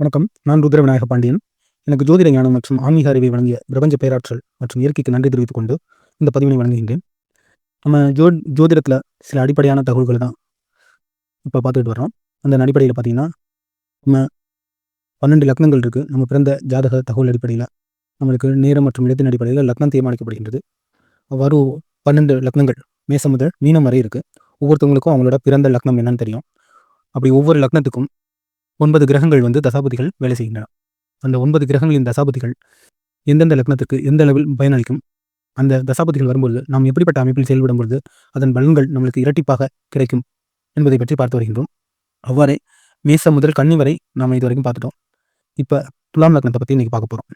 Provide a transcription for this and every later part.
வணக்கம். நான் ருத்ர விநாயக பாண்டியன். எனக்கு ஜோதிட ஞானம் மற்றும் ஆன்மீக அறிவை வழங்கிய பிரபஞ்ச பேராற்றல் மற்றும் இயற்கைக்கு நன்றி தெரிவித்துக் கொண்டு இந்த பதிவினை வழங்குகின்றேன். நம்ம ஜோ ஜோதிடத்தில் சில அடிப்படையான தகவல்கள் தான் இப்போ பார்த்துட்டு வரோம் அந்த அடிப்படையில் பார்த்தீங்கன்னா நம்ம பன்னெண்டு லக்னங்கள் இருக்குது நம்ம பிறந்த ஜாதக தகவல் அடிப்படையில் நம்மளுக்கு நேரம் மற்றும் இடத்தின் அடிப்படையில் லக்னம் தீர்மானிக்கப்படுகின்றது. அவ்வாறு பன்னெண்டு லக்னங்கள் மேசம் முதல் மீனம் வரை இருக்குது ஒவ்வொருத்தவங்களுக்கும் அவங்களோட பிறந்த லக்னம் என்னன்னு தெரியும். அப்படி ஒவ்வொரு லக்னத்துக்கும் ஒன்பது கிரகங்கள் வந்து தசாபதிகள் வேலை செய்கின்றன. அந்த ஒன்பது கிரகங்களின் தசாபதிகள் எந்தெந்த லக்னத்துக்கு எந்த அளவில் பயனளிக்கும்? அந்த தசாபதிகள் வரும்பொழுது நாம் எப்படிப்பட்ட அமைப்பில் செயல்படும் பொழுது அதன் பலன்கள் நம்மளுக்கு இரட்டிப்பாக கிடைக்கும் என்பதை பற்றி பார்த்து வருகின்றோம். அவ்வாறே மேசம் முதல் கன்னி வரை நாம் இது வரைக்கும் பார்த்துட்டோம். இப்போ துலாம் லக்னத்தை பற்றி இன்றைக்கி பார்க்க போகிறோம்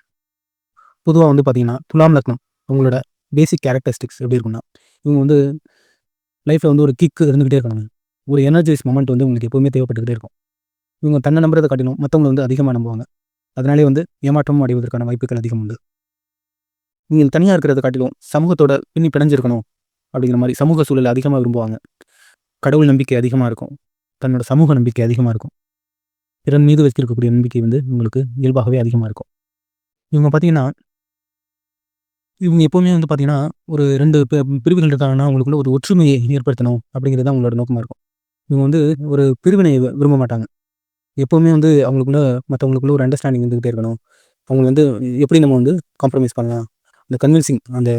பொதுவாக வந்து பார்த்தீங்கன்னா துலாம் லக்னம் உங்களோட பேசிக் கேரக்டரிஸ்டிக்ஸ் எப்படி இருக்குன்னா இவங்க வந்து லைஃப்பில் வந்து ஒரு கிக்கு இருந்துக்கிட்டே இருக்கணும் ஒரு எனர்ஜைஸ் மொமெண்ட் வந்து உங்களுக்கு எப்போவுமே தேவைப்பட்டுக்கிட்டே இருக்கும். இவங்க தன்னை நம்புறதை காட்டிலும் மற்றவங்களை வந்து அதிகமாக நம்புவாங்க. அதனாலே வந்து ஏமாற்றமும் அடைவதற்கான வாய்ப்புகள் அதிகம் உண்டு. நீங்கள் தனியாக இருக்கிறத காட்டிலும் சமூகத்தோட பின்னி பிணைஞ்சிருக்கணும் அப்படிங்கிற மாதிரி சமூக சூழலை அதிகமாக விரும்புவாங்க. கடவுள் நம்பிக்கை அதிகமாக இருக்கும். தன்னோட சமூக நம்பிக்கை அதிகமாக இருக்கும். பிறன் மீது வச்சிருக்கக்கூடிய நம்பிக்கை வந்து உங்களுக்கு இயல்பாகவே அதிகமாக இருக்கும். இவங்க பார்த்தீங்கன்னா இவங்க எப்போவுமே வந்து பார்த்தீங்கன்னா ஒரு ரெண்டு பிரிவுகள் இருக்காங்கன்னா அவங்களுக்குள்ள ஒரு ஒற்றுமையை ஏற்படுத்தணும் அப்படிங்கிறது தான் அவங்களோட நோக்கமாக இருக்கும். இவங்க வந்து ஒரு பிரிவினை விரும்ப மாட்டாங்க. எப்போவுமே வந்து அவங்களுக்குள்ள மற்றவங்களுக்குள்ள ஒரு அண்டர்ஸ்டாண்டிங் இருந்துகிட்டே இருக்கணும். அவங்க வந்து எப்படி நம்ம வந்து காம்ப்ரமைஸ் பண்ணலாம்? அந்த கன்வின்சிங் அந்த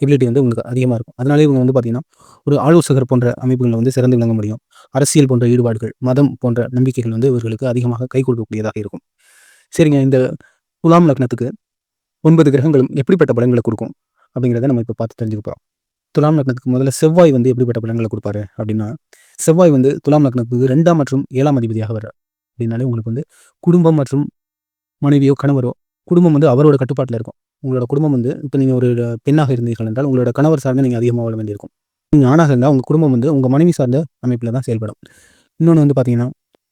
எபிலிட்டி வந்து உங்களுக்கு அதிகமாக இருக்கும். அதனாலே இவங்க வந்து பார்த்திங்கன்னா ஒரு ஆலோசகர் போன்ற அமைப்புகளில் வந்து சிறந்து விளங்க முடியும். அரசியல் போன்ற ஈடுபாடுகள் மதம் போன்ற நம்பிக்கைகள் வந்து இவர்களுக்கு அதிகமாக கை கொடுக்கக்கூடியதாக இருக்கும். சரிங்க இந்த துலாம் லக்னத்துக்கு ஒன்பது கிரகங்களும் எப்படிப்பட்ட பலன்களை கொடுக்கும்? அப்படிங்கிறத நம்ம இப்போ பார்த்து தெரிஞ்சுக்க போகிறோம் துலாம் லக்னத்துக்கு முதல்ல செவ்வாய் வந்து எப்படிப்பட்ட பலன்களை கொடுப்பாரு அப்படின்னா செவ்வாய் வந்து துலாம் லக்னத்துக்கு ரெண்டாம் மற்றும் ஏழாம் அதிபதியாக வர்றார். அப்படின்னாலே உங்களுக்கு வந்து குடும்பம் மற்றும் மனைவியோ கணவரோ குடும்பம் வந்து அவரோட கட்டுப்பாட்டில் இருக்கும். உங்களோட குடும்பம் வந்து இப்போ நீங்கள் ஒரு பெண்ணாக இருந்தீர்கள் என்றால் உங்களோட கணவர் சார்ந்து நீங்கள் அதிகமாக வாழ வேண்டியிருக்கும். நீங்கள் ஆணாக இருந்தால் உங்கள் குடும்பம் வந்து உங்கள் மனைவி சார்ந்த அமைப்பில் தான் செயல்படும். இன்னொன்று வந்து பார்த்தீங்கன்னா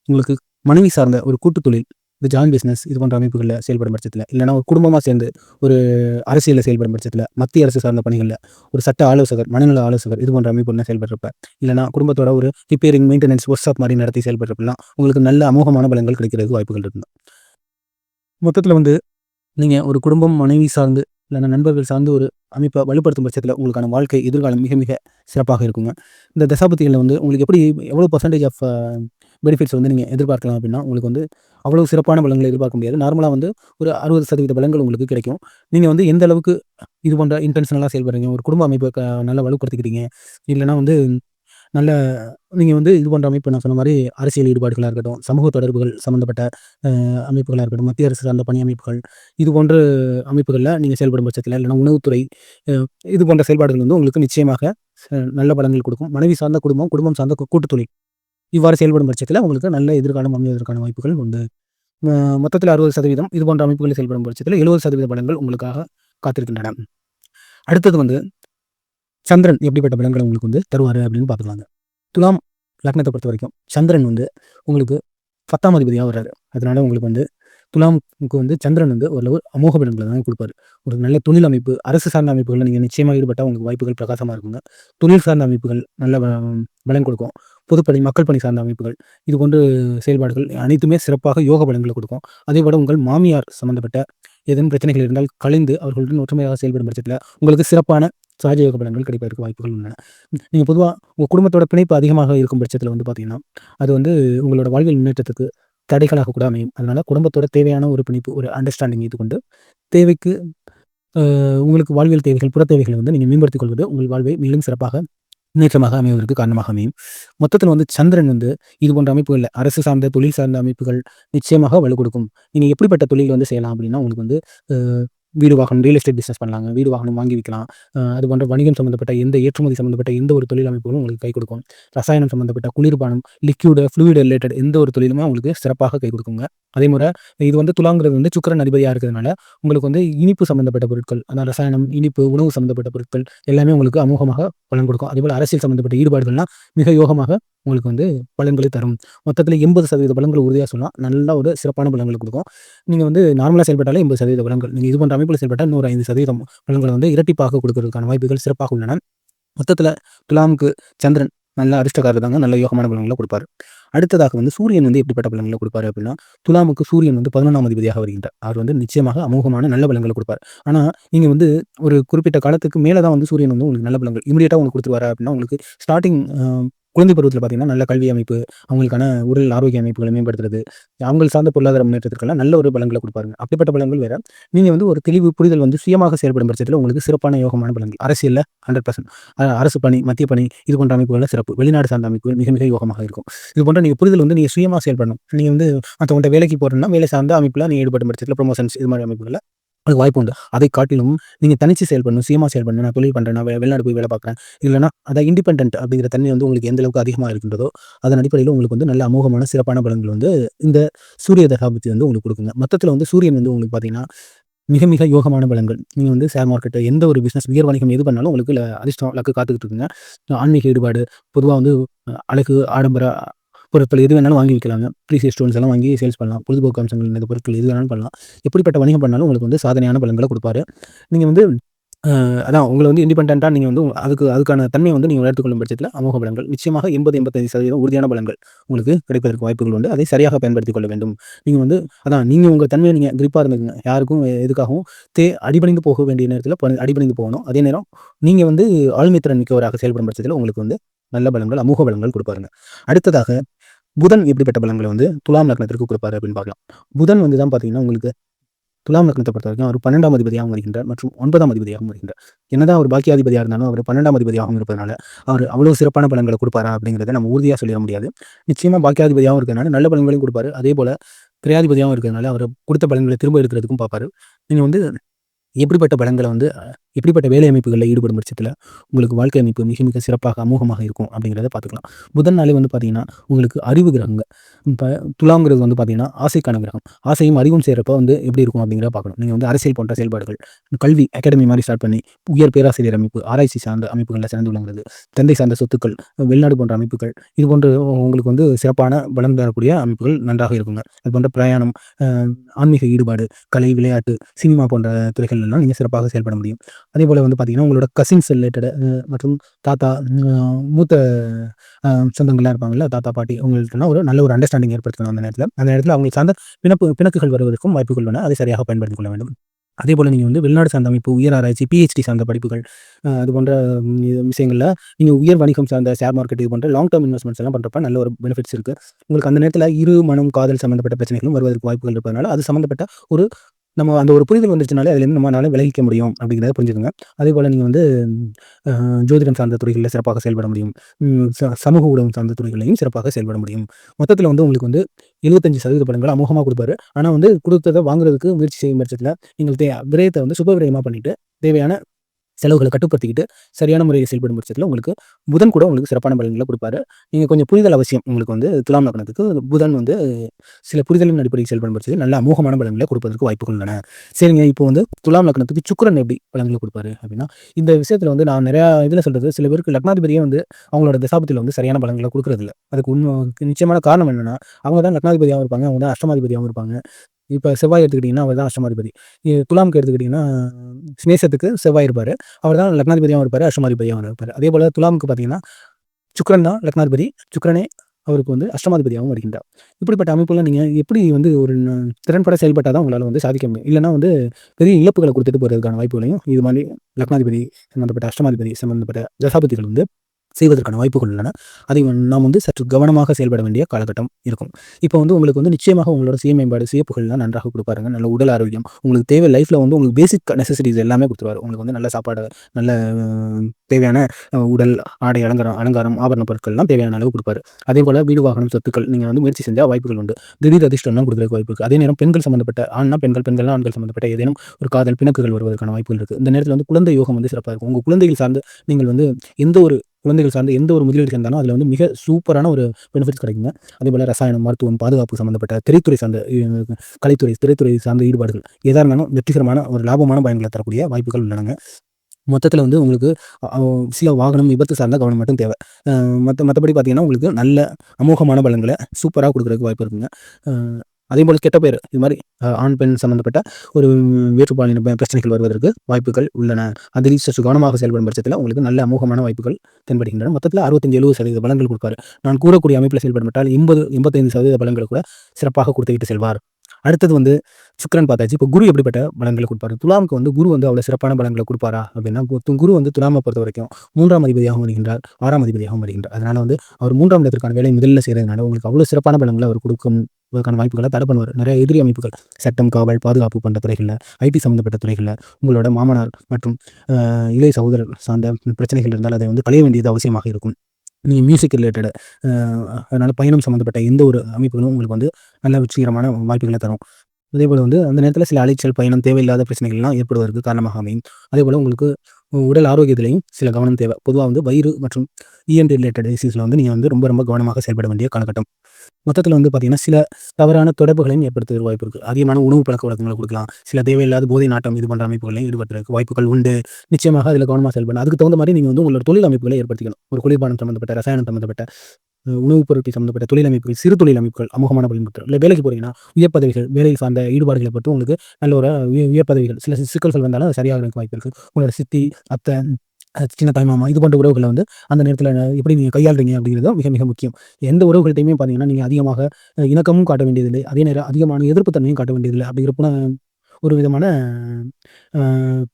உங்களுக்கு மனைவி சார்ந்த ஒரு கூட்டு தொழில் இது ஜாயின் பிஸ்னஸ் இது போன்ற அமைப்புகளில் செயல்படும் பட்சத்தில் இல்லைனா ஒரு குடும்பமாக சேர்ந்து ஒரு அரசியலில் செயல்படும் பட்சத்தில் மத்திய அரசு சார்ந்த பணிகளில் ஒரு சட்ட ஆலோசகர் மனநல ஆலோசகர் இது போன்ற அமைப்புகள் செயல்படுறப்ப இல்லைனா குடும்பத்தோட ஒரு ரிப்பேரிங் மெயின்டெனன்ஸ் ஒர்க் ஷாப் மாதிரி நடத்தி செயல்படுறப்பெல்லாம் உங்களுக்கு நல்ல அமோகமான பலங்கள் கிடைக்கிறதுக்கு வாய்ப்புகள் இருந்தது மொத்தத்தில் வந்து நீங்கள் ஒரு குடும்பம் மனைவி சார்ந்து இல்லைனா நண்பர்கள் சார்ந்து ஒரு அமைப்பை வலுப்படுத்தும் பட்சத்தில் உங்களுக்கான வாழ்க்கை எதிர்காலம் மிக மிக சிறப்பாக இருக்குங்க. இந்த தசாபத்திகளில் வந்து உங்களுக்கு எப்படி எவ்வளோ பர்சன்டேஜ் ஆஃப் பெனிஃபிட்ஸ் வந்து நீங்கள் எதிர்பார்க்கலாம் அப்படின்னா உங்களுக்கு வந்து அவ்வளோ சிறப்பான பலங்களை எதிர்பார்க்க முடியாது. நார்மலாக வந்து ஒரு அறுபது சதவீத பலங்கள் உங்களுக்கு கிடைக்கும். நீங்கள் வந்து எந்த அளவுக்கு இது போன்ற இன்டென்ஷனலாக செயல்படுறீங்க ஒரு குடும்ப அமைப்பை நல்லா வலுப்படுத்திக்கிட்டீங்க இல்லைனா வந்து நல்ல நீங்கள் வந்து இது போன்ற அமைப்பு நான் சொன்ன மாதிரி அரசியல் ஈடுபாடுகளாக இருக்கட்டும் சமூக தொடர்புகள் சம்மந்தப்பட்ட அமைப்புகளாக இருக்கட்டும் மத்திய அரசு சார்ந்த பணி அமைப்புகள் இது போன்ற அமைப்புகளில் நீங்கள் செயல்படும் பட்சத்தில் இல்லைன்னா உணவுத்துறை இது போன்ற செயல்பாடுகள் வந்து உங்களுக்கு நிச்சயமாக நல்ல பலன்கள் கொடுக்கும். மனைவி சார்ந்த குடும்பம் குடும்பம் சார்ந்த கூட்டுத்தொழில் இவ்வாறு செயல்படும் பட்சத்தில் உங்களுக்கு நல்ல எதிர்காலம் அமைவதற்கான வாய்ப்புகள் உண்டு. மொத்தத்தில் அறுபது சதவீதம் இது போன்ற அமைப்புகளில் செயல்படும் பட்சத்தில் எழுபது சதவீத பலன்கள் உங்களுக்காக காத்திருக்கின்றன. அடுத்தது வந்து சந்திரன் எப்படிப்பட்ட பலன்களை உங்களுக்கு வந்து தருவார் அப்படின்னு பார்த்துக்கலாங்க. துலாம் லக்னத்தை பொறுத்த வரைக்கும் சந்திரன் வந்து உங்களுக்கு பத்தாம் அதிபதியாக வர்றாரு. அதனால உங்களுக்கு வந்து துலாமுக்கு வந்து சந்திரன் வந்து ஓரளவு அமோக பலன்களை தான் கொடுப்பாரு. ஒரு நல்ல தொழில் அமைப்பு அரசு சார்ந்த அமைப்புகளில் நீங்கள் நிச்சயமாக ஈடுபட்டால் உங்களுக்கு வாய்ப்புகள் பிரகாசமாக இருக்குங்க. தொழில் சார்ந்த அமைப்புகள் நல்ல பலன் கொடுக்கும். பொதுப்பணி மக்கள் பணி சார்ந்த அமைப்புகள் இது போன்ற செயல்பாடுகள் அனைத்துமே சிறப்பாக யோக பலன்களை கொடுக்கும். அதே போல உங்கள் மாமியார் சம்பந்தப்பட்ட ஏதேனும் பிரச்சனைகள் இருந்தால் கலைந்து அவர்களுடன் ஒற்றுமையாக செயல்படும் பட்சத்தில் உங்களுக்கு சிறப்பான சாஜயோக பலன்கள் கிடைப்பதற்கு வாய்ப்புகள் உள்ளன. நீங்கள் பொதுவாக உங்கள் குடும்பத்தோட பிணைப்பு அதிகமாக இருக்கும் பட்சத்தில் வந்து பார்த்தீங்கன்னா அது வந்து உங்களோட வாழ்வியல் முன்னேற்றத்துக்கு தடைகளாக கூட அமையும். அதனால் குடும்பத்தோட தேவையான ஒரு பிணைப்பு ஒரு அண்டர்ஸ்டாண்டிங் இது கொண்டு தேவைக்கு உங்களுக்கு வாழ்வியல் தேவைகள் புற தேவைகளை வந்து நீங்கள் மேம்படுத்திக் கொள்வது உங்கள் வாழ்வை மேலும் சிறப்பாக முன்னேற்றமாக அமைவதற்கு காரணமாக அமையும். மொத்தத்தில் வந்து சந்திரன் வந்து இது போன்ற அமைப்புகளில் அரசு சார்ந்த தொழில் சார்ந்த அமைப்புகள் நிச்சயமாக வலு கொடுக்கும் நீங்கள் எப்படிப்பட்ட தொழில் வந்து செய்யலாம் அப்படின்னா உங்களுக்கு வந்து வீடு வாகனம் ரியல் எஸ்டேட் பிஸ்னஸ் பண்ணலாங்க. வீடு வாகனம் வாங்கி விற்கலாம் அது போன்ற வணிகம் சம்மந்தப்பட்ட எந்த ஏற்றுமதி சம்மந்தப்பட்ட எந்த ஒரு தொழில் அமைப்புகளும் உங்களுக்கு கை கொடுக்கும். ரசாயனம் சம்மந்தப்பட்ட குளிர்பானம் லிக்யூடு ஃப்ளூயிட் ரிலேட்டட் எந்த ஒரு தொழிலுமே உங்களுக்கு சிறப்பாக கை கொடுக்குங்க. அதே முறை இது வந்து துலாங்கிறது வந்து சுக்கரன் அதிபதியாக இருக்கிறதுனால உங்களுக்கு வந்து இனிப்பு சம்மந்தப்பட்ட பொருட்கள் அதாவது ரசாயனம் இனிப்பு உணவு சம்மந்தப்பட்ட பொருட்கள் எல்லாமே உங்களுக்கு அமோகமாக பலன் கொடுக்கும். அதேபோல் அரசியல் சம்மந்தப்பட்ட ஈடுபாடுகள்லாம் மிக யோகமாக உங்களுக்கு வந்து பலன்களை தரும். மொத்தத்தில் எண்பது சதவீத பலன்கள் உறுதியாக சொல்லலாம் நல்லா ஒரு சிறப்பான பலன்களை கொடுக்கும். நீங்கள் வந்து நார்மலாக செயல்பட்டாலே எண்பது சதவீத பலன்கள். நீங்கள் இது போன்ற அமைப்பில் செயல்பட்டால் நூறு ஐந்து சதவீதம் பலன்களை வந்து இரட்டிப்பாக கொடுக்கறதுக்கான வாய்ப்புகள் சிறப்பாக உள்ளன. மொத்தத்தில் துலாமுக்கு சந்திரன் நல்ல அரிஷ்டக்காரர் தாங்க நல்ல யோகமான பலன்களை கொடுப்பாரு. அடுத்ததாக வந்து சூரியன் வந்து எப்படிப்பட்ட பலன்களை கொடுப்பாரு அப்படின்னா துலாமுக்கு சூரியன் வந்து பதினொன்றாம் அதிபதியாக வருகின்றார். அவர் வந்து நிச்சயமாக அமோகமான நல்ல பலன்களை கொடுப்பார். ஆனால் நீங்கள் வந்து ஒரு குறிப்பிட்ட காலத்துக்கு மேலே தான் வந்து சூரியன் வந்து உங்களுக்கு நல்ல பலன்கள் இமீடியட்டாக உங்களுக்கு கொடுத்துருவாரு அப்படின்னா உங்களுக்கு ஸ்டார்டிங் குழந்தை பருவத்தில் பார்த்தீங்கன்னா நல்ல கல்வி அமைப்பு அவங்களுக்கான உடல் ஆரோக்கிய அமைப்புகளை மேம்படுத்துறது அவங்க சார்ந்த பொருளாதார முன்னேற்றத்திற்கெல்லாம் நல்ல ஒரு பலன்களை கொடுப்பாருங்க. அப்படிப்பட்ட பலன்கள் வேற. நீங்கள் வந்து ஒரு தெளிவு புரிதல் வந்து சுயமாக செயல்படும் பட்சத்தில் உங்களுக்கு சிறப்பான யோகமான பலன்கள். அரசியலில் ஹண்ட்ரட் பர்சன்ட் அரசு பணி மத்திய பணி இது போன்ற அமைப்புகளில் சிறப்பு. வெளிநாடு சார்ந்த அமைப்புகள் மிக மிக யோகமாக இருக்கும். இது போன்ற நீங்கள் புரிதல் வந்து நீங்கள் சுயமாக செயல்படணும். நீங்கள் வந்து மற்றவங்கள்ட்ட வேலைக்கு போகிறோம்னா வேலை சார்ந்த அமைப்பில் நீங்கள் ஈடுபடும் பட்சத்தில் ப்ரொமோஷன்ஸ் இது மாதிரி அமைப்புகளில் அதுக்கு வாய்ப்பு உண்டு. அதை காட்டிலும் நீங்கள் தனிச்சு செயல்படணும் சுயமாக செயல்படணும் நான் தொழில் பண்ணுறேன் நான் வெ- வெளிநாடு போய் வேலை பார்க்குறேன். இல்லைனா அதை இண்டிபெண்ட் அப்படிங்கிற தன்மை வந்து உங்களுக்கு எந்த அளவுக்கு அதிகமாக இருக்கின்றதோ அதன் அடிப்படையில் உங்களுக்கு வந்து நல்ல அமோகமான சிறப்பான பலன்கள் வந்து இந்த சூரிய தசாபத்தி வந்து உங்களுக்கு கொடுக்குங்க. மொத்தத்தில் வந்து சூரியன் வந்து உங்களுக்கு பார்த்தீங்கன்னா மிக மிக யோகமான பலன்கள். நீங்கள் வந்து ஷேர் மார்க்கெட்டு எந்த ஒரு பிஸ்னஸ் உயர் வணிகம் எது பண்ணாலும் உங்களுக்கு அதிர்ஷ்டம் லக்கு காத்துக்கிட்டு இருக்குங்க. ஆன்மீக ஈடுபாடு பொதுவாக வந்து அழகு ஆடம்பர பொருட்கள் எது வேணாலும் வாங்கி விற்கலாங்க. ப்ரீசியஸ் ஸ்டோன்ஸ் எல்லாம் வாங்கி சேல்ஸ் பண்ணலாம். பொழுதுபோக்கு அம்சங்கள் இந்த பொருட்கள் எது வேணாலும் பண்ணலாம். எப்படிப்பட்ட வணிகம் பண்ணாலும் உங்களுக்கு வந்து சாதனையான பலன்களை கொடுப்பாரு. நீங்கள் வந்து அதான் உங்களை வந்து இண்டிபெண்ட்டாக நீங்கள் வந்து அதுக்கு அதுக்கான தன்மையை வந்து நீங்கள் எடுத்துக்கொள்ளும் பட்சத்தில் அமோக பலன்கள் நிச்சயமாக எண்பது எண்பத்தைந்து சதவீதம் உறுதியான பலன்கள் உங்களுக்கு கிடைப்பதற்கு வாய்ப்புகள் உண்டு. அதை சரியாக பயன்படுத்திக் கொள்ள வேண்டும். நீங்கள் வந்து அதான் நீங்கள் உங்கள் தன்மையை நீங்கள் கிரிப்பாக இருந்துக்குங்க. யாருக்கும் எதுக்காகவும் தே அடிபணிந்து போக வேண்டிய நேரத்தில் அடிபணிந்து போகணும். அதே நேரம் நீங்கள் வந்து ஆளுமைத்திறன் மிக்கவராக செயல்படும் பட்சத்தில் உங்களுக்கு வந்து நல்ல பலன்கள் அமோக பலன்கள் கொடுப்பாருங்க. அடுத்ததாக புதன் எப்படிப்பட்ட பலன்களை வந்து துலாம் லக்னத்திற்கு கொடுப்பாரு அப்படின்னு பார்க்கலாம். புதன் வந்து தான் பார்த்தீங்கன்னா உங்களுக்கு துலாம் லக்னத்தை பொறுத்த வரைக்கும் அவர் பன்னெண்டாம் அதிபதியாகவும் வருகின்றார் மற்றும் ஒன்பதாம் அதிபதியாகவும் வருகின்றார். என்னதான் அவர் பாக்கியாதிபதியாக இருந்தாலும் அவர் பன்னெண்டாம் அதிபதியாகவும் இருப்பதனால அவர் அவ்வளோ சிறப்பான பலன்களை கொடுப்பாரா அப்படிங்கிறத நம்ம உறுதியாக சொல்லிட முடியாது. நிச்சயமாக பாக்கியாதிபதியாகவும் இருக்கிறதுனால நல்ல பலன்களையும் கொடுப்பாரு. அதே போல திரையாதிபதியாகவும் இருக்கிறதுனால அவர் கொடுத்த பலன்களை திரும்ப எடுக்கிறதுக்கும் பார்ப்பாரு. நீங்கள் வந்து எப்படிப்பட்ட பலன்களை வந்து இப்படிப்பட்ட வேலை அமைப்புகளில் ஈடுபடும் பட்சத்தில் உங்களுக்கு வாழ்க்கை அமைப்பு மிக மிக சிறப்பாக அமோகமாக இருக்கும் அப்படிங்கிறத பார்த்துக்கலாம். புதன் நாளே வந்து பார்த்தீங்கன்னா உங்களுக்கு அறிவு கிரகங்கள் இப்போ துலாங்கிறது வந்து பார்த்தீங்கன்னா ஆசைக்கான கிரகம். ஆசையும் அறிவும் சேர்கிறப்ப வந்து எப்படி இருக்கும் அப்படிங்கிறத பார்க்கணும். நீங்கள் வந்து அரசியல் போன்ற செயல்பாடுகள் கல்வி அகாடமி மாதிரி ஸ்டார்ட் பண்ணி உயர் பேராசிரியர் அமைப்பு ஆராய்ச்சி சார்ந்த அமைப்புகளில் சிறந்து விளங்குறது தந்தை சார்ந்த சொத்துக்கள் வெளிநாடு போன்ற அமைப்புகள் இது போன்ற உங்களுக்கு வந்து சிறப்பான பலன் தரக்கூடிய அமைப்புகள் நன்றாக இருக்குங்க. அது போன்ற பிரயாணம் ஆன்மீக ஈடுபாடு கலை விளையாட்டு சினிமா போன்ற துறைகள் எல்லாம் நீங்கள் சிறப்பாக செயல்பட முடியும். அதே போல் வந்து பார்த்தீங்கன்னா உங்களோட கசின்ஸ் ரிலேட்டட் மற்றும் தாத்தா மூத்த சொந்தங்கள்லாம் இருப்பாங்கல்ல தாத்தா பாட்டி உங்கள்கிட்ட ஒரு நல்ல ஒரு அண்டர்ஸ்டாண்டிங் ஏற்படுத்தணும் அந்த நேரத்தில். அந்த நேரத்தில் அவங்களுக்கு சார்ந்த பிணப்பு பிணக்குகள் வருவதற்கும் வாய்ப்புகள் வேணும் அதை சரியாக பயன்படுத்திக் கொள்ள வேண்டும். அதே போல் நீங்கள் வந்து வெளிநாடு சார்ந்த அமைப்பு உயர் ஆராய்ச்சி பிஹெச்டி சார்ந்த படிப்புகள் அது போன்ற விஷயங்களில் நீங்கள் உயர் வணிகம் சார்ந்த ஷேர் மார்க்கெட் இது போன்ற லாங் டேர்ம் இன்வெஸ்ட்மெண்ட்ஸ் எல்லாம் பண்ணுறப்ப நல்ல ஒரு பெனிஃபிட்ஸ் இருக்குது உங்களுக்கு அந்த நேரத்தில் இரு மனம் காதல் சம்மந்தப்பட்ட பிரச்சனைகளும் வருவதற்கு வாய்ப்புகள் இருப்பதனால அது சம்மந்தப்பட்ட ஒரு நம்ம அந்த ஒரு புரிதல் வந்துச்சுனாலே அதுலேருந்து நம்மளால விலகிக்க முடியும் அப்படிங்கிறத புரிஞ்சுக்கோங்க. அதே போல் நீங்கள் வந்து ஜோதிடம் சார்ந்த துறைகளில் சிறப்பாக செயல்பட முடியும். சமூக ஊடகம் சார்ந்த துறைகளையும் சிறப்பாக செயல்பட முடியும். மொத்தத்தில் வந்து உங்களுக்கு வந்து எழுபத்தஞ்சு சதவீத படங்கள் அமோகமாக கொடுப்பாரு. ஆனால் வந்து கொடுத்ததை வாங்குறதுக்கு முயற்சி செய்யும் பட்சத்தில் நீங்கள் தே விரயத்தை வந்து சுப விரயமாக பண்ணிவிட்டு தேவையான செலவுகளை கட்டுப்படுத்திக்கிட்டு சரியான முறையில் செயல்படும் பட்சத்தில் உங்களுக்கு புதன் கூட உங்களுக்கு சிறப்பான பலன்களை கொடுப்பாரு. நீங்கள் கொஞ்சம் புரிதல் அவசியம் உங்களுக்கு வந்து துலாம் லக்னத்துக்கு. புதன் வந்து சில புரிதலின் அடிப்படையில் செயல்படும் பட்சத்தில் நல்ல அமோகமான பலன்களை கொடுப்பதற்கு வாய்ப்புகள் உள்ளன. சரிங்க இப்போ வந்து துலாம் லக்னத்துக்கு சுக்கிரன் எப்படி பலன்களை கொடுப்பாரு அப்படின்னா இந்த விஷயத்தில் வந்து நான் நிறையா இதில் சொல்கிறது சில பேருக்கு லக்னாதிபதியே வந்து அவங்களோட தசாபத்தில் வந்து சரியான பலன்களை கொடுக்குறதில்ல. அதுக்கு உண்மை நிச்சயமான காரணம் என்னென்னா அவங்க தான் லக்னாதிபதியாகவும் இருப்பாங்க அவங்க தான் அஷ்டமாதிபதியாகவும் இருப்பாங்க. இப்போ செவ்வாய் எடுத்துக்கிட்டிங்கன்னா அவர் தான் அஷ்டமாதிபதி. துலாமுக்கு எடுத்துக்கிட்டிங்கன்னா ஸ்னேசத்துக்கு செவ்வாய் இருப்பார். அவர் தான் லக்னாதிபதியாகவும் இருப்பார் அஷ்டமாதிபதியாகவும் இருப்பார். அதே போல் துலாமுக்கு பார்த்தீங்கன்னா சுக்கரன் தான் லக்னாதிபதி. சுக்கரனே அவருக்கு வந்து அஷ்டமாதிபதியாகவும் வருகின்றார். இப்படிப்பட்ட அமைப்புலாம் நீங்கள் எப்படி வந்து ஒரு திறன்பட செயல்பட்டால் தான் உங்களால் வந்து சாதிக்க முடியும்? இல்லைன்னா வந்து பெரிய இழப்புகளை கொடுத்துட்டு போகிறதுக்கான வாய்ப்புகளையும் இது மாதிரி லக்னாதிபதி சம்மந்தப்பட்ட அஷ்டமாதிபதி சம்மந்தப்பட்ட தசாபதிகள் வந்து செய்வதற்கான வாய்ப்புகள் உள்ளன. அதை நாம் வந்து சற்று கவனமாக செயல்பட வேண்டிய காலகட்டம் இருக்கும். இப்போ வந்து உங்களுக்கு வந்து நிச்சயமாக உங்களோட சுய மேம்பாடு சுய புகழ்லாம் நன்றாக கொடுப்பாருங்க. நல்ல உடல் ஆரோக்கியம் உங்களுக்கு தேவை லைஃப்பில் வந்து உங்களுக்கு பேசிக் நெசசிட்டிஸ் எல்லாமே கொடுத்துருவாரு. உங்களுக்கு வந்து நல்ல சாப்பாடு நல்ல தேவையான உடல் ஆடை அலங்காரம் அலங்காரம் ஆபரண பொருட்கள்லாம் தேவையான அளவு கொடுப்பாரு. அதே போல் வீடு வாகனம் சொத்துக்கள் நீங்கள் வந்து முயற்சி செஞ்சால் வாய்ப்புகள் உண்டு. திடீர் அதிர்ஷ்டம்லாம் கொடுக்குறதுக்கு வாய்ப்பு இருக்குது அதே நேரம் பெண்கள் சம்மந்தப்பட்ட ஆண்னா பெண்கள் பெண்கள்னா ஆண்கள் சம்மந்தப்பட்ட ஏதேனும் ஒரு காதல் பிணக்குகள் வருவதற்கான வாய்ப்புகள் இருக்குது இந்த நேரத்தில் வந்து குழந்தை யோகம் வந்து சிறப்பாக இருக்கும். உங்கள் குழந்தைகள் சார்ந்து நீங்கள் வந்து எந்த ஒரு குழந்தைகள் சார்ந்து எந்த ஒரு முதலீடு சேர்ந்தாலும் அதில் வந்து மிக சூப்பரான ஒரு பெனிஃபிட்ஸ் கிடைக்குங்க. அதே போல் ரசாயனம் மருத்துவம் பாதுகாப்பு சம்மந்தப்பட்ட திரைத்துறை சார்ந்த கலைத்துறை திரைத்துறை சார்ந்த ஈடுபாடுகள் எதாக இருந்தாலும் வெற்றிகரமான ஒரு லாபமான பயன்களை தரக்கூடிய வாய்ப்புகள் உள்ளனங்க. மொத்தத்தில் வந்து உங்களுக்கு சில வாகனம் விபத்து சார்ந்த கவனம் மட்டும் தேவை. மற்ற மற்றபடி பார்த்தீங்கன்னா உங்களுக்கு நல்ல அமோகமான பலன்களை சூப்பராக கொடுக்குறதுக்கு வாய்ப்பு இருக்குங்க. அதே போல் கெட்ட பேர். இது மாதிரி ஆண் பெண் சம்மந்தப்பட்ட ஒரு வேற்றுப்பாலின பிரச்சனைகள் வருவதற்கு வாய்ப்புகள் உள்ளன. அதில் சற்று கவனமாக செயல்படும் பட்சத்தில் உங்களுக்கு நல்ல அமோகமான வாய்ப்புகள் தென்படுகின்றன. மொத்தத்தில் அறுபத்தஞ்சு எழுபது சதவீத பலங்கள் கொடுப்பார். நான் கூறக்கூடிய அமைப்பில் செயல்படப்பட்டால் எண்பது எண்பத்தைந்து சதவீத பலங்களை கூட சிறப்பாக கொடுத்துக்கிட்டு செல்வார். அடுத்தது வந்து சுக்கரன் பார்த்தாச்சு. இப்போ குரு எப்படிப்பட்ட பலங்களை கொடுப்பாரு? துலாமுக்கு வந்து குரு வந்து அவ்வளோ சிறப்பான பலங்களை கொடுப்பாரா அப்படின்னா குரு வந்து துலாமை பொறுத்த வரைக்கும் மூன்றாம் அதிபதியாகவும் வருகின்றார் ஆறாம் அதிபதியாகவும் வருகின்றார். அதனால வந்து அவர் மூன்றாம் இடத்திற்கான வேலை முதலில் செய்கிறதுனால உங்களுக்கு அவ்வளோ சிறப்பான பலங்களை அவர் கொடுக்கும் அதற்கான வாய்ப்புகளை தடை பண்ணுவார். நிறைய எதிரி அமைப்புகள் சட்டம் காவல் பாதுகாப்பு போன்ற துறைகளில் ஐடி சம்மந்தப்பட்ட துறைகளில் உங்களோட மாமனார் மற்றும் இளைய சகோதரர் சார்ந்த பிரச்சனைகள் இருந்தால் அதை வந்து களைய வேண்டியது அவசியமாக இருக்கும். நீங்கள் மியூசிக் ரிலேட்டட் அதனால் பயணம் சம்மந்தப்பட்ட எந்த ஒரு அமைப்புகளும் உங்களுக்கு வந்து நல்ல வெற்றிகரமான வாய்ப்புகளை தரும். அதே போல் வந்து அந்த நேரத்தில் சில அலைச்சல் பயணம் தேவையில்லாத பிரச்சனைகள்லாம் ஏற்படுவதற்கு காரணமாக அமையும். அதே போல் உங்களுக்கு உடல் ஆரோக்கியத்திலையும் சில கவனம் தேவை. பொதுவாக வந்து வயிறு மற்றும் இஎன்டி ரிலேட்டட் டிசீஸில் வந்து நீங்கள் வந்து ரொம்ப ரொம்ப கவனமாக செயல்பட வேண்டிய காலகட்டம். மொத்தத்தில் வந்து பார்த்தீங்கன்னா சில தவறான தொடர்புகளையும் ஏற்படுத்துகிற வாய்ப்பு இருக்குது அதிகமான உணவு பழக்க வழக்கங்களை கொடுக்கலாம். சில தேவையில்லாத போதை நாட்டம் இது போன்ற அமைப்புகளையும் ஈடுபடுறதுக்கு வாய்ப்புகள் உண்டு. நிச்சயமாக அதில் கவனமாக செயல்படணும். அதுக்கு தகுந்த மாதிரி நீங்கள் வந்து உங்களோட தொழில் அமைப்புகளை ஏற்படுத்திக்கணும். ஒரு குளிர்பானம் சம்மந்தப்பட்ட ரசாயனம் சம்மந்தப்பட்ட உணவுப் பொருட்கள் சம்மந்தப்பட்ட தொழில் அமைப்புகள் சிறு தொழில் அமைப்புகள் அமுகமான பயன்படுத்தும் இல்லை வேலைக்கு போகிறீங்கன்னா உயர் பதவிகள் வேலை சார்ந்த ஈடுபாடுகளை பற்றி உங்களுக்கு நல்ல ஒரு உயர் பதவிகள் சில சிக்கல்கள் வந்தாலும் அது சரியாக இருக்க வாய்ப்பு இருக்குது உங்களோட சித்தி அத்தை சின்ன தாய்மாமா இது போன்ற உறவுகளை வந்து அந்த நேரத்தில் எப்படி நீங்கள் கையாளுறீங்க அப்படிங்கிறது மிக மிக முக்கியம். எந்த உறவுகள்கிட்டையுமே பார்த்தீங்கன்னா நீங்கள் அதிகமாக இணக்கமும் காட்ட வேண்டியதில்லை. அதே நேரம் அதிகமான எதிர்ப்பு தன்மையும் காட்ட வேண்டியதில்லை. அப்படிங்கிறப்ப ஒரு விதமான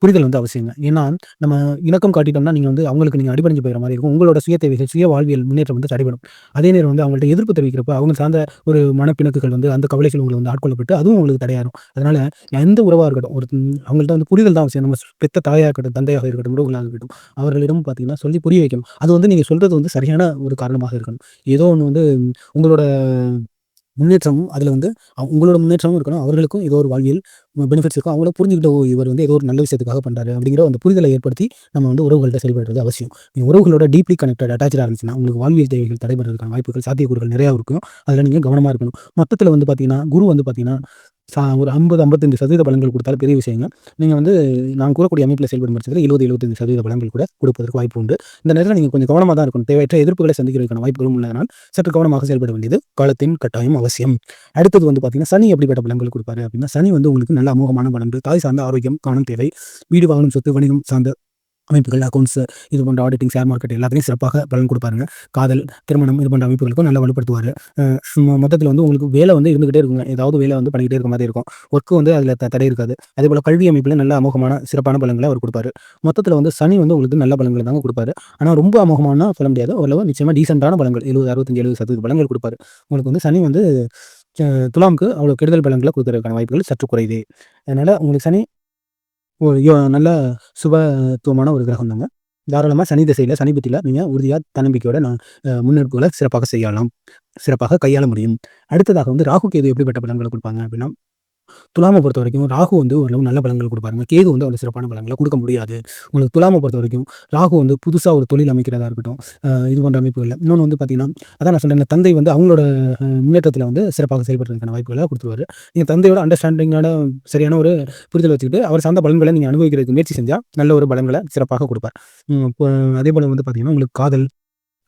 புரிதல் வந்து அவசியங்க. ஏன்னா நம்ம இணக்கம் காட்டிட்டோம்னா நீங்கள் வந்து அவங்களுக்கு நீங்கள் அடிபணிஞ்சு போயிற மாதிரி இருக்கும். உங்களோட சுய தேவைகள் சுய வாழ்வியல் முன்னேற்றம் வந்து தடைபடும். அதே நேரம் வந்து அவங்கள்ட்ட எதிர்ப்பு தெரிவிக்கிறப்ப அவங்க சார்ந்த ஒரு மனப்பிணக்குகள் வந்து அந்த கவலைகள் உங்களை வந்து ஆட்கொள்ளப்பட்டு அதுவும் உங்களுக்கு தடையாகும் அதனால் எந்த உறவாக இருக்கட்டும் ஒரு அவங்கள்ட்ட வந்து புரிதல் தான் அவசியம். நம்ம பெத்த தாயாக இருக்கட்டும் தந்தையாக இருக்கட்டும் உறவுகளாக இருக்கட்டும் அவர்களிடம் பார்த்தீங்கன்னா சொல்லி புரிய வைக்கணும். அது வந்து நீங்கள் சொல்கிறது வந்து சரியான ஒரு காரணமாக இருக்கணும். ஏதோ ஒன்று வந்து உங்களோட முன்னேற்றமும் அதில் வந்து உங்களோட முன்னேற்றமும் இருக்கணும். அவர்களுக்கும் ஏதோ ஒரு வாழ்வியல் பெனிஃபிட்ஸ் இருக்கும். அவங்கள புரிஞ்சுக்கிட்ட இவர் வந்து ஏதோ ஒரு நல்ல விஷயத்துக்காக பண்ணுறாரு அப்படிங்கிற அந்த புரிதலை ஏற்படுத்தி நம்ம வந்து உறவுகள்கிட்ட செயல்படுறது அவசியம். நீங்கள் உறவுகளோட டீப்லி கனெக்டட் அட்டாச்சாக இருந்துச்சுன்னா உங்களுக்கு வாழ்வியல் தேவைகள் தடைபடுறதுக்கான வாய்ப்புகள் சாத்தியக்கூறுகள் நிறையா இருக்கும். அதில் நீங்கள் கவனமாக இருக்கணும். மொத்தத்தில் வந்து பார்த்தீங்கன்னா குரு வந்து பார்த்தீங்கன்னா சா ஒரு ஐம்பது ஐம்பத்தஞ்சு சதவீத பலன்கள் கொடுத்தாலும் பெரிய விஷயங்க. நீங்கள் வந்து நான் கூறக்கூடிய அமைப்பில் செயல்படும் பட்சத்தில் எழுபது எழுபத்தஞ்சு சதவீத பலன்கள் கூட கொடுப்பதற்கு வாய்ப்பு உண்டு. இந்த நேரத்தில் நீங்கள் கொஞ்சம் கவனமாக தான் இருக்கணும். தேவையற்ற எதிர்ப்புகளை சந்திக்கிறதுக்கான வாய்ப்புகளும் உள்ளதனால் சற்று கவனமாக செயல்பட வேண்டியது காலத்தின் கட்டாயம் அவசியம். அடுத்தது வந்து பார்த்தீங்கன்னா சனி எப்படிப்பட்ட பலன்கள் கொடுப்பாரு அப்படின்னா சனி வந்து உங்களுக்கு நல்ல அமோகமான பலன்கள் தாய் சார்ந்த ஆரோக்கியம் காணும் தேவை வீடு வாகனம் சொத்து வணிகம் சார்ந்த அமைப்புகள் அக்கௌண்ட்ஸ் இது போன்ற ஆடிட்டிங் ஷேர் மார்க்கெட் எல்லாத்தையும் சிறப்பாக பலன் கொடுப்பாருங்க. காதல் திருமணம் இது போன்ற அமைப்புகளுக்கும் நல்லா வலுப்படுத்துவார். மொத்தத்தில் வந்து உங்களுக்கு வேலை வந்து இருந்துகிட்டே இருக்குங்க. ஏதாவது வேலை வந்து பண்ணிக்கிட்டே இருக்க மாதிரி இருக்கும். ஒர்க்கு வந்து அதில் தடை இருக்காது. அதே போல் கல்வி அமைப்பில் நல்ல அமோகமான சிறப்பான பலன்களை அவர் கொடுப்பாரு. மொத்தத்தில் வந்து சனி வந்து உங்களுக்கு நல்ல பலன்களை தாங்க கொடுப்பாரு. ஆனால் ரொம்ப அமோகமான சொல்ல முடியாது. ஓரளவு நிச்சயமாக டீசெண்டான பலங்கள் எழுபது அறுபத்தஞ்சு எழுபது சதவீத பலங்கள் கொடுப்பாரு. உங்களுக்கு வந்து சனி வந்து துலாமுக்கு அவ்வளோ கெடுதல் பலன்களை கொடுக்கறதுக்கான வாய்ப்புகள் சற்று குறையுது அதனால் உங்களுக்கு சனி ஒரு நல்ல சுபத்துவமான ஒரு கிரகம் தாங்க தாராளமாக சனி திசையில் சனிபத்தியில் நீங்கள் உறுதியாக தன்னம்பிக்கையோட நான் முன்னெடுப்புகளை சிறப்பாக செய்யலாம். சிறப்பாக கையாள முடியும். அடுத்ததாக வந்து ராகு கேது எப்படிப்பட்ட பலன்களை கொடுப்பாங்க அப்படின்னா துலாமை பொறுத்த வரைக்கும் ராகு வந்து ஓரளவு நல்ல பலன்கள் கொடுப்பாருங்க. கேது வந்து அவ்வளோ சிறப்பான பலன்களை கொடுக்க முடியாது. உங்களுக்கு துலாமை பொறுத்த வரைக்கும் ராகு வந்து புதுசாக ஒரு தொழில் அமைக்கிறதா இருக்கட்டும் இது போன்ற அமைப்புகளில். இன்னொன்று வந்து பார்த்தீங்கன்னா அதான் நான் சொன்னேன் தந்தை வந்து அவங்களோட முன்னேற்றத்தில் வந்து சிறப்பாக செயல்படுறதுக்கான வாய்ப்புகளை கொடுத்துருவாரு. நீங்கள் தந்தையோட அண்டர்ஸ்டாண்டிங்கான சரியான ஒரு புரிதல் வச்சுக்கிட்டு அவர் சார்ந்த பலன்களை நீங்கள் அனுபவிக்கிறதுக்கு முயற்சி செஞ்சால் நல்ல ஒரு பலன்களை சிறப்பாக கொடுப்பார். அதே போல் வந்து பார்த்தீங்கன்னா உங்களுக்கு காதல்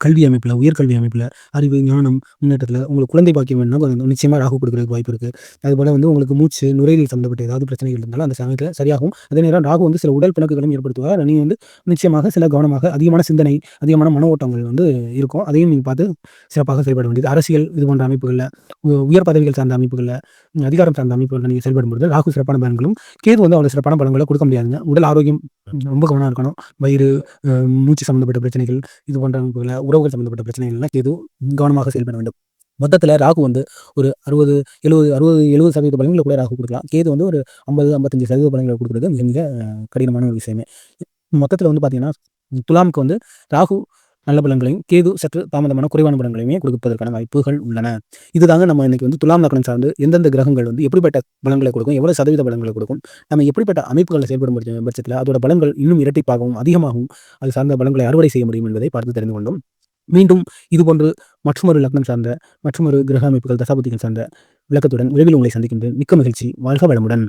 கல்வி அமைப்பில் உயர்கல்வி அமைப்பில் அறிவு ஞானம் முன்னேற்றத்தில் உங்களுக்கு குழந்தை பாக்கியம் வேணும்னா நிச்சயமாக ராகு கொடுக்குறதுக்கு வாய்ப்பு இருக்குது அதுபோல் வந்து உங்களுக்கு மூச்சு நுரையீரல் சம்மந்தப்பட்ட ஏதாவது பிரச்சனைகள் இருந்தாலும் அந்த சமயத்தில் சரியாகும். அதே நேரம் ராகு வந்து சில உடல் பிணக்குகளும் ஏற்படுத்துவார். நீங்கள் வந்து நிச்சயமாக சில கவனமாக அதிகமான சிந்தனை அதிகமான மன ஓட்டங்கள் வந்து இருக்கும். அதையும் நீங்கள் பார்த்து சிறப்பாக செயல்பட வேண்டியது. அரசியல் இது போன்ற அமைப்புகளில் உயர் பதவிகள் சார்ந்த அமைப்புகளில் அதிகாரம் சார்ந்த அமைப்புகளில் நீங்கள் செயல்படும்போது ராகு சிறப்பான பலன்களும் கேது வந்து அவ்வளோ சிறப்பான பலன்களை கொடுக்க முடியாதுங்க. உடல் ஆரோக்கியம் ரொம்ப கவனம் இருக்கணும். வயிறு மூச்சு சம்மந்தப்பட்ட பிரச்சனைகள் இது போன்ற அமைப்புகளை உறவுகள் சம்மந்தப்பட்ட பிரச்சனைகள்லாம் கேது கவனமாக செயல்பட வேண்டும். மொத்தத்தில் ராகு வந்து ஒரு அறுபது எழுபது அறுபது எழுபது சதவீத பலன்களை கூட ராகு கொடுக்கலாம். கேது வந்து ஒரு ஐம்பது ஐம்பத்தஞ்சு சதவீத பலன்களை கொடுக்குறது மிக மிக கடினமான ஒரு விஷயமே. மொத்தத்தில் வந்து பார்த்தீங்கன்னா துலாமுக்கு வந்து ராகு நல்ல பலன்களையும் கேது சற்று தாமதமான குறைவான பலன்களையுமே கொடுப்பதற்கான வாய்ப்புகள் உள்ளன. இதுதாங்க நம்ம இன்னைக்கு வந்து துலாம் லக்னம் சார்ந்து எந்தெந்த கிரகங்கள் வந்து எப்படிப்பட்ட பலன்களை கொடுக்கும் எவ்வளவு சதவீத பலன்களை கொடுக்கும் நம்ம எப்படிப்பட்ட அமைப்புகளை செயல்படும் பட்சத்தில் அதோட பலன்கள் இன்னும் இரட்டிப்பாகவும் அதிகமாகவும் அது சார்ந்த பலன்களை அறுவடை செய்ய முடியும் என்பதை பார்த்து தெரிந்து கொண்டோம். மீண்டும் இதுபோன்று மற்றொரு லக்னம் சார்ந்த மற்றொரு கிரக அமைப்புகள் தசாபதிகள் சார்ந்த விளக்கத்துடன் விரைவில் உங்களை சந்திக்கின்றேன். மிக்க மகிழ்ச்சி. வாழ்க வளமுடன்.